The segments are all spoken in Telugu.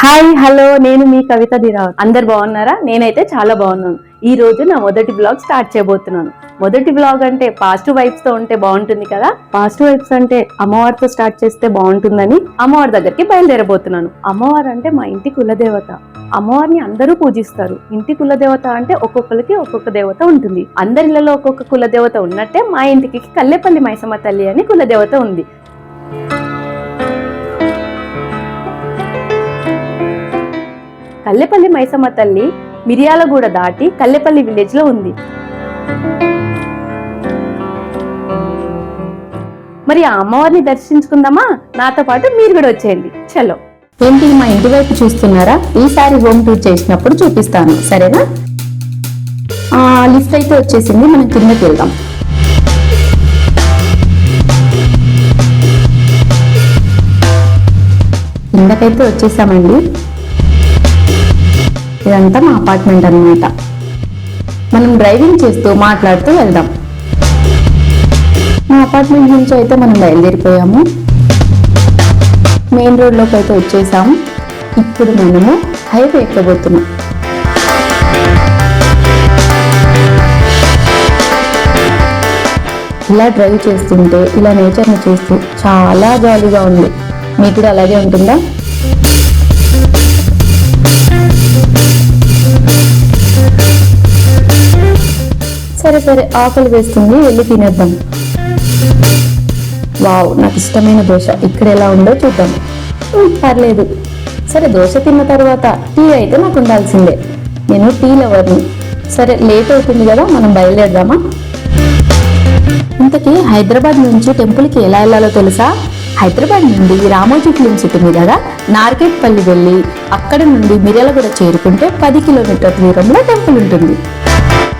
హాయ్ హలో నేను మీ కవిత దిరావ్ అందరు బాగున్నారా? నేనైతే చాలా బాగున్నాను. ఈ రోజు నా మొదటి బ్లాగ్ స్టార్ట్ చేయబోతున్నాను. మొదటి బ్లాగ్ అంటే పాజిటివ్ వైబ్స్తో ఉంటే బాగుంటుంది కదా? పాజిటివ్ వైబ్స్ అంటే అమ్మవారితో స్టార్ట్ చేస్తే బాగుంటుందని అమ్మవారి దగ్గరికి బయలుదేరబోతున్నాను. అమ్మవారు అంటే మా ఇంటి కులదేవత. అమ్మవారిని అందరూ పూజిస్తారు. ఇంటి కులదేవత అంటే ఒక్కొక్కరికి ఒక్కొక్క దేవత ఉంటుంది. అందరిలో ఒక్కొక్క కులదేవత ఉన్నట్టే మా ఇంటికి కల్లెపల్లి మైసమ్మ తల్లి అని కులదేవత ఉంది. కల్లెపల్లి మైసమ్మ తల్లి మిరియాలగూడ దాటి కల్లెపల్లి విలేజ్లో ఉంది. మరి ఆ అమ్మవారిని దర్శించుకుందామా? నాతో పాటు మీరు కూడా వచ్చేయండి. చలో. ఏంటి మా ఇంటి వైపు చూస్తున్నారా? ఈసారి హోమ్ టూర్ చేసినప్పుడు చూపిస్తాను. సరేనా? లిఫ్ట్ అయితే వచ్చేసింది. మనం కిందకి వెళ్దాం. కిందకైతే వచ్చేసామండి. ఇదంతా మా అపార్ట్మెంట్ అన్నమాట. మనం డ్రైవింగ్ చేస్తూ మాట్లాడుతూ వెళ్దాం. మా అపార్ట్మెంట్ నుంచి అయితే మనం బయలుదేరిపోయాము. మెయిన్ రోడ్లోకి అయితే వచ్చేసాము. ఇప్పుడు మనము హైవే ఎక్కబోతున్నాం. ఇలా డ్రైవ్ చేస్తుంటే ఇలా నేచర్ని చూస్తూ చాలా జాలీగా ఉంది. మీకు కూడా అలాగే ఉంటుందా? సరే సరే ఆకలి వేస్తుంది వెళ్ళి తినేద్దాం. వావ్ నాకు ఇష్టమైన దోశ. ఇక్కడ ఎలా ఉందో చూద్దాం. పర్లేదు. సరే దోశ తిన్న తర్వాత టీ అయితే నాకు ఉండాల్సిందే. నేను టీ లవర్ని. సరే లేట్ అవుతుంది కదా మనం బయలుదేరదామా? ఇంతకీ హైదరాబాద్ నుంచి టెంపుల్కి ఎలా వెళ్ళాలో తెలుసా? హైదరాబాద్ నుండి రామోజీ ఫిలిం సిటీ మీదుగా నార్కెట్పల్లి వెళ్ళి అక్కడ నుండి మిర్యాలగూడ చేరుకుంటే పది కిలోమీటర్ దూరంలో టెంపుల్ ఉంటుంది.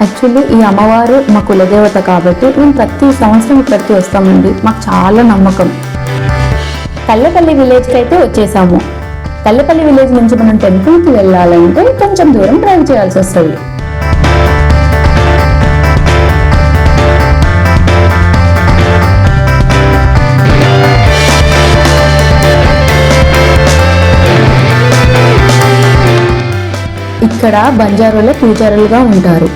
యాక్చువల్లీ ఈ అమ్మవారు మా కులదేవత కాబట్టి మేము ప్రతి సంవత్సరం ఇక్కడికి వస్తామండి. మాకు చాలా నమ్మకం. కల్లపల్లి విలేజ్కి అయితే వచ్చేసాము. కల్లపల్లి విలేజ్ నుంచి మనం టెంపుల్కి వెళ్ళాలంటే కొంచెం దూరం డ్రైవ్ చేయాల్సి వస్తుంది. ఇక్కడ బంజారులో పూజారులుగా ఉంటారు.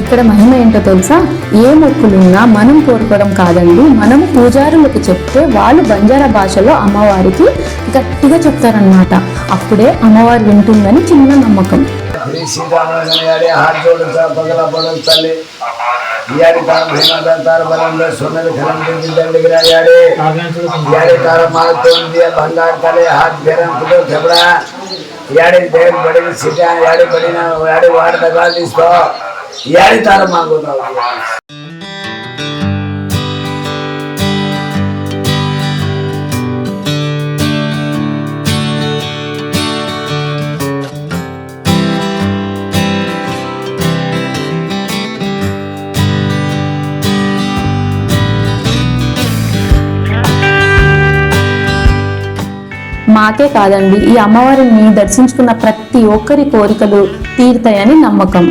ఇక్కడ మహిమ ఏంటో తెలుసా ఏ మొక్కులున్నా మనం కోరుకోవడం కాదండి మనం పూజారులకు చెప్తే వాళ్ళు బంజారా భాషలో అమ్మవారికి గట్టిగా చెప్తారనమాట అప్పుడే అమ్మవారు వింటుందని చిన్న నమ్మకం श्री सीताराम यारे हाथ जोड़ सा पगला पड़ल तले यारे तार भीमा दा तार बलंद सोनल खरम दी दंड गिरा यारे यारे तार माल तोड़ दिया भंगार तले हाथ गरम कुदो थबड़ा यारे देव बड़ी सीता यारे बड़ी ना यारे वार दगा दिस्तो यारे ఏడితారు మా మాకే కాదండి ఈ అమ్మవారిని దర్శించుకున్న ప్రతి ఒక్కరి కోరికలు తీరుతాయని నమ్మకం.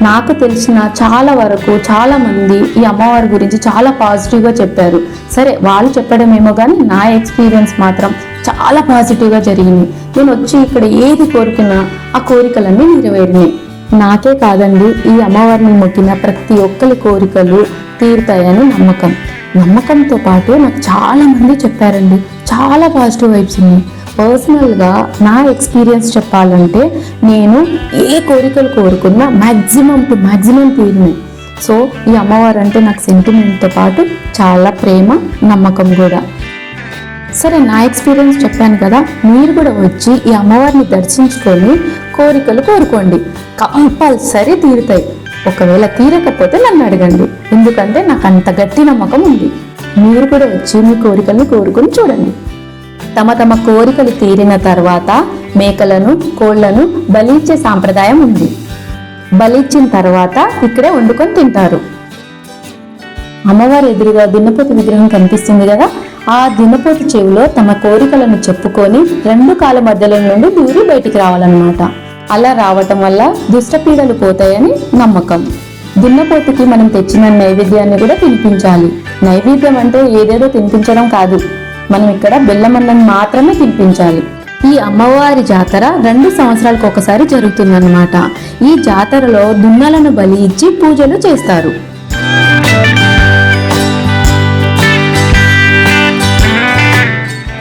నాకు తెలిసిన చాలా వరకు చాలా మంది ఈ అమ్మవారి గురించి చాలా పాజిటివ్గా చెప్పారు. సరే వాళ్ళు చెప్పడం ఏమో కానీ నా ఎక్స్పీరియన్స్ మాత్రం చాలా పాజిటివ్గా జరిగింది. నేను వచ్చి ఇక్కడ ఏది కోరుకున్నా ఆ కోరికలన్నీ నెరవేరినాయి. నాకే కాదండి ఈ అమ్మవారిని మొక్కిన ప్రతి ఒక్కరి కోరికలు తీరుతాయని నమ్మకం. నమ్మకంతో పాటు నాకు చాలా మంది చెప్పారండి చాలా పాజిటివ్ వైబ్స్ ఉన్నాయి. పర్సనల్గా నా ఎక్స్పీరియన్స్ చెప్పాలంటే నేను ఏ కోరికలు కోరుకున్నా మ్యాక్సిమం టు మ్యాక్సిమం తీరినాయి సో ఈ అమ్మవారు అంటే నాకు సెంటిమెంట్తో పాటు చాలా ప్రేమ నమ్మకం కూడా. సరే నా ఎక్స్పీరియన్స్ చెప్పాను కదా మీరు కూడా వచ్చి ఈ అమ్మవారిని దర్శించుకొని కోరికలు కోరుకోండి. కంపల్సరీ తీరుతాయి. ఒకవేళ తీరకపోతే నన్ను అడగండి. ఎందుకంటే నాకు అంత గట్టి నమ్మకం ఉంది. మీరు కూడా వచ్చి మీ కోరికల్ని కోరుకొని చూడండి. తమ తమ కోరికలు తీరిన తర్వాత మేకలను కోళ్ళను బలిచ్చే సాంప్రదాయం ఉంది. బలిచ్చిన తర్వాత ఇక్కడే వండుకొని తింటారు. అమ్మవారి ఎదురుగా దున్నపోతు విగ్రహం కనిపిస్తుంది కదా ఆ దున్నపోతు చెవిలో తమ కోరికలను చెప్పుకొని రెండు కాల మధ్యలో నుండి దూరి బయటికి రావాలన్నమాట. అలా రావటం వల్ల దుష్టపీడలు పోతాయని నమ్మకం. దున్నపోతుకి మనం తెచ్చిన నైవేద్యాన్ని కూడా తినిపించాలి. నైవేద్యం అంటే ఏదేదో తినిపించడం కాదు. మనం ఇక్కడ బెల్లమన్నం మాత్రమే తినిపించాలి. ఈ అమ్మవారి జాతర రెండు సంవత్సరాలకు ఒకసారి జరుగుతుందన్నమాట. ఈ జాతరలో దున్నలను బలి ఇచ్చి పూజలు చేస్తారు.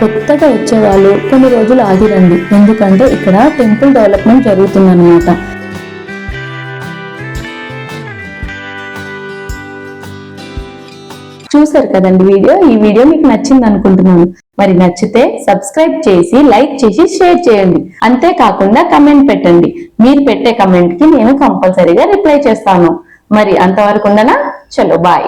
కొత్తగా వచ్చేవాళ్ళు కొన్ని రోజులు ఆగిరండి. ఎందుకంటే ఇక్కడ టెంపుల్ డెవలప్మెంట్ జరుగుతుందన్నమాట. చూసారు కదండి వీడియో? ఈ వీడియో మీకు నచ్చింది అనుకుంటున్నాను. మరి నచ్చితే సబ్స్క్రైబ్ చేసి లైక్ చేసి షేర్ చేయండి. అంతేకాకుండా కమెంట్ పెట్టండి. మీరు పెట్టే కమెంట్కి నేను కంపల్సరీగా రిప్లై చేస్తాను. మరి అంతవరకు ఉండనా చలో బాయ్.